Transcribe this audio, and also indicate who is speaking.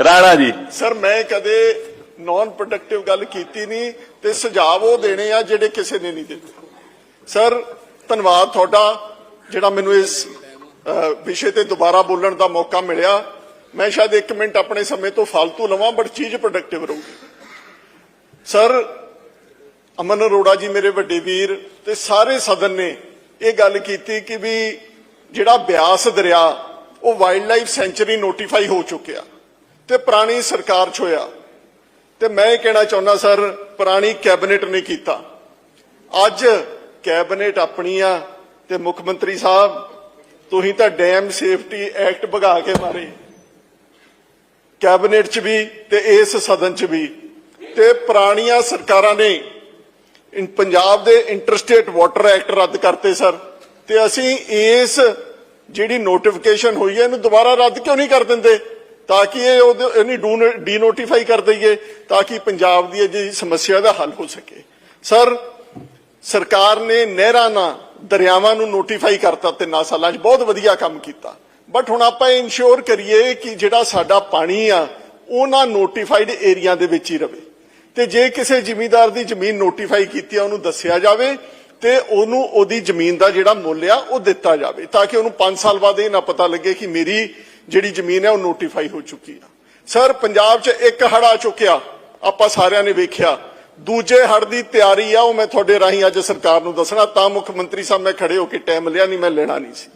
Speaker 1: Rana ji.
Speaker 2: Sir, ਮੈਂ ਕਦੇ naan productive ਗੱਲ ਕੀਤੀ ਨਹੀਂ ਤੇ ਸੁਝਾਅ ਉਹ ਦੇਣੇ ਆ ਜਿਹੜੇ ਕਿਸੇ ਨੇ ਨਹੀਂ ਦਿੱਤੇ। ਸਰ, ਧੰਨਵਾਦ ਤੁਹਾਡਾ ਜਿਹੜਾ ਮੈਨੂੰ ਇਸ ਵਿਸ਼ੇ ਤੇ ਦੁਬਾਰਾ ਬੋਲਣ ਦਾ ਮੌਕਾ ਮਿਲਿਆ। ਮੈਂ ਸ਼ਾਇਦ 1 ਮਿੰਟ ਆਪਣੇ ਸਮੇਂ ਤੋਂ ਫालतू ਲਵਾਂ ਬਟ ਚੀਜ਼ ਪ੍ਰੋਡਕਟਿਵ ਰਹੂਗੀ। ਸਰ, ਅਮਨ ਅਰੋੜਾ ਜੀ ਮੇਰੇ ਵੱਡੇ ਵੀਰ ਤੇ ਸਾਰੇ ਸਦਨ ਨੇ ਇਹ ਗੱਲ ਕੀਤੀ ਕਿ ਵੀ ਜਿਹੜਾ ਬਿਆਸ ਦਰਿਆ, ਉਹ ਵਾਈਲਡ ਲਾਈਫ ਸੈਂਚੁਰੀ ਨੋਟੀਫਾਈ ਹੋ ਚੁੱਕਿਆ। ਤੇ ਪੁਰਾਣੀ ਸਰਕਾਰ 'ਚ ਹੋਇਆ ਤੇ ਮੈਂ ਇਹ ਕਹਿਣਾ ਚਾਹੁੰਦਾ, ਸਰ, ਪੁਰਾਣੀ ਕੈਬਨਿਟ ਨੇ ਕੀਤਾ। ਅੱਜ ਕੈਬਨਿਟ ਆਪਣੀ ਆ ਤੇ ਮੁੱਖ ਮੰਤਰੀ ਸਾਹਿਬ, ਤੁਸੀਂ ਤਾਂ ਡੈਮ ਸੇਫਟੀ ਐਕਟ ਭਗਾ ਕੇ ਮਾਰੇ। ਕੈਬਨਿਟ 'ਚ ਵੀ ਤੇ ਇਸ ਸਦਨ 'ਚ ਵੀ। ਤੇ ਪੁਰਾਣੀਆਂ ਸਰਕਾਰਾਂ ਨੇ ਪੰਜਾਬ ਦੇ ਇੰਟਰਸਟੇਟ ਵਾਟਰ ਐਕਟ ਰੱਦ ਕਰਤੇ, ਸਰ। ਤੇ ਅਸੀਂ ਇਸ ਜਿਹੜੀ ਨੋਟੀਫਿਕੇਸ਼ਨ ਹੋਈ ਹੈ, ਇਹਨੂੰ ਦੁਬਾਰਾ ਰੱਦ ਕਿਉਂ ਨਹੀਂ ਕਰ ਦਿੰਦੇ? ਤਾਂ ਕਿ ਇਹ ਉਹਦੇ ਇਹਨੂੰ ਡੀਨੋਟੀਫਾਈ ਕਰ ਦਈਏ ਤਾਂ ਕਿ ਪੰਜਾਬ ਦੀ ਇਹ ਜਿਹੜੀ ਸਮੱਸਿਆ ਦਾ ਹੱਲ ਹੋ ਸਕੇ। ਸਰ, ਸਰਕਾਰ ਨੇ ਨਹਿਰਾਂ ਨਾਲ ਦਰਿਆਵਾਂ ਨੂੰ ਨੋਟੀਫਾਈ ਕਰਤਾ ਤਿੰਨਾਂ ਸਾਲਾਂ 'ਚ। ਬਹੁਤ ਵਧੀਆ ਕੰਮ ਕੀਤਾ। ਬਟ ਹੁਣ ਆਪਾਂ ਇਨਸ਼ੋਰ ਕਰੀਏ ਕਿ ਜਿਹੜਾ ਸਾਡਾ ਪਾਣੀ ਆ ਉਹਨਾਂ ਨੋਟੀਫਾਈਡ ਏਰੀਆ ਦੇ ਵਿੱਚ ਹੀ ਰਵੇ। ਤੇ ਜੇ ਕਿਸੇ ਜ਼ਿਮੀਂਦਾਰ ਦੀ ਜ਼ਮੀਨ ਨੋਟੀਫਾਈ ਕੀਤੀ ਆ, ਉਹਨੂੰ ਦੱਸਿਆ ਜਾਵੇ ਤੇ ਉਹਨੂੰ ਉਹਦੀ ਜ਼ਮੀਨ ਦਾ ਜਿਹੜਾ ਮੁੱਲ ਆ, ਉਹ ਦਿੱਤਾ ਜਾਵੇ। ਤਾਂ ਕਿ ਉਹਨੂੰ 5 ਸਾਲ ਬਾਅਦ ਇਹ ਨਾ ਪਤਾ ਲੱਗੇ ਕਿ ਮੇਰੀ ਜਿਹੜੀ ਜ਼ਮੀਨ ਹੈ ਉਹ ਨੋਟੀਫਾਈ ਹੋ ਚੁੱਕੀ ਆ। ਸਰ, ਪੰਜਾਬ 'ਚ ਇੱਕ ਹੜ ਆ ਚੁੱਕਿਆ। ਆਪਾਂ ਸਾਰਿਆਂ ਨੇ ਵੇਖਿਆ। ਦੂਜੇ ਹੜ ਦੀ ਤਿਆਰੀ ਆ, ਉਹ ਮੈਂ ਤੁਹਾਡੇ ਰਾਹੀਂ ਅੱਜ ਸਰਕਾਰ ਨੂੰ ਦੱਸਣਾ। ਤਾਂ ਮੁੱਖ ਮੰਤਰੀ ਸਾਹਿਬ, ਮੈਂ ਖੜੇ ਹੋ ਕੇ ਟਾਈਮ ਲਿਆ ਨਹੀਂ ਮੈਂ ਲੈਣਾ ਨਹੀਂ ਸੀ।